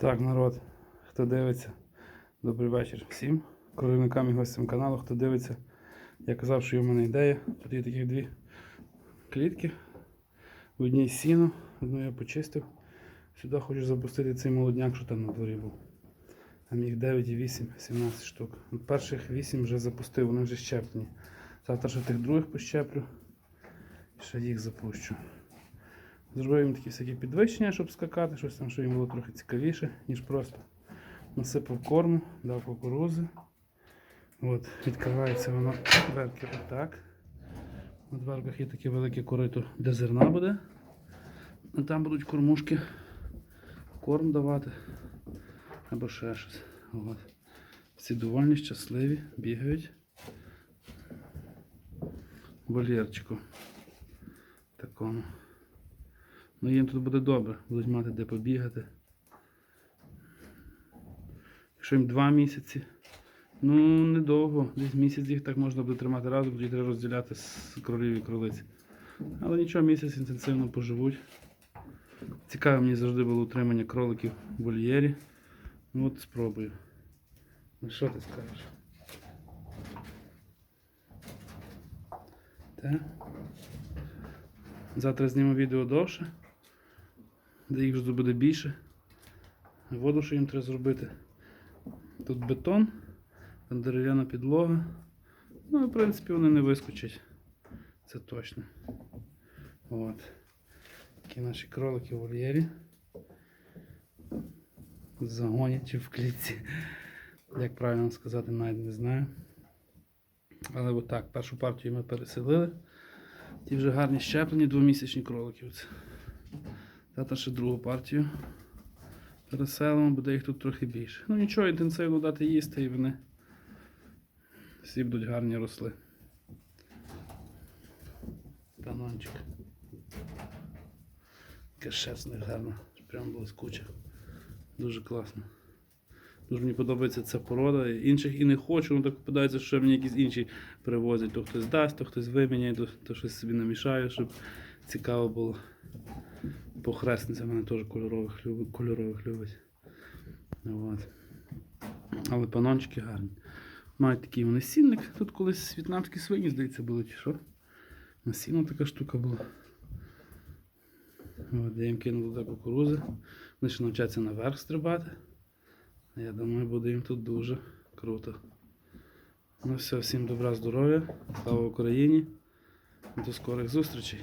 Так, народ, хто дивиться, добрий вечір всім. Кровівникам і гостям каналу, хто дивиться, я казав, що є в мене ідея. Тут є такі дві клітки. В одній сіно, одну я почистив. Сюди хочу запустити цей молодняк, що там на дворі був. Там їх 9 і 8, 17 штук. От перших 8 вже запустив, вони вже щеплені. Завтра ще тих других пощеплю. І ще їх запущу. Зробив їм такі всякі підвищення, щоб скакати, щось там, щоб їм було трохи цікавіше, ніж просто. Насипав корму, дав кукурузи. От, відкривається воно дверки отак. На дверках є таке велике корито для зерна буде. А там будуть кормушки, корм давати. Або ще щось. От. Всі довольні, щасливі, бігають. Вольєрчику. Такому. Ну їм тут буде добре, будуть мати де побігати. Якщо їм два місяці, ну недовго, десь місяць їх так можна буде тримати разом, тоді треба розділяти з кролів і кролиць. Але нічого, місяць інтенсивно поживуть. Цікаве мені завжди було утримання кроликів в вольєрі. Ну от спробую. Ну що ти скажеш? Так. Завтра зніму відео довше, де їх вже буде більше. Воду, що їм треба зробити. Тут бетон, там дерев'яна підлога. Ну, в принципі, вони не вискочать. Це точно. От. Такі наші кролики в вольєрі. В загоні чи в клітці. Як правильно сказати, навіть не знаю. Але отак, першу партію ми переселили. Ті вже гарні щеплені, двомісячні кролики. Завтра ще другу партію переселимо, буде їх тут трохи більше. Ну нічого, інтенсивно дати їсти і вони всі будуть гарні росли. Канончик. Яке шерстне гарно, прям блискуче. Дуже класно. Дуже мені подобається ця порода. Інших і не хочу, ну так попадається, що мені якісь інші привозять. То хтось дасть, то хтось виміняє, то, то щось собі намішає, щоб цікаво було. Похресниця мене теж кольорових, любить, кольорових любить. От. Але панончики гарні. Мають такий вони сінник. Тут колись в'єтнамські свині, здається, були чи що. На сіно така штука була. От, я їм кинув туди кукурузи. Вони ще навчаться наверх стрибати. Я думаю, буде їм тут дуже круто. Ну все, всім добра, здоров'я, слава Україні. До скорих зустрічей.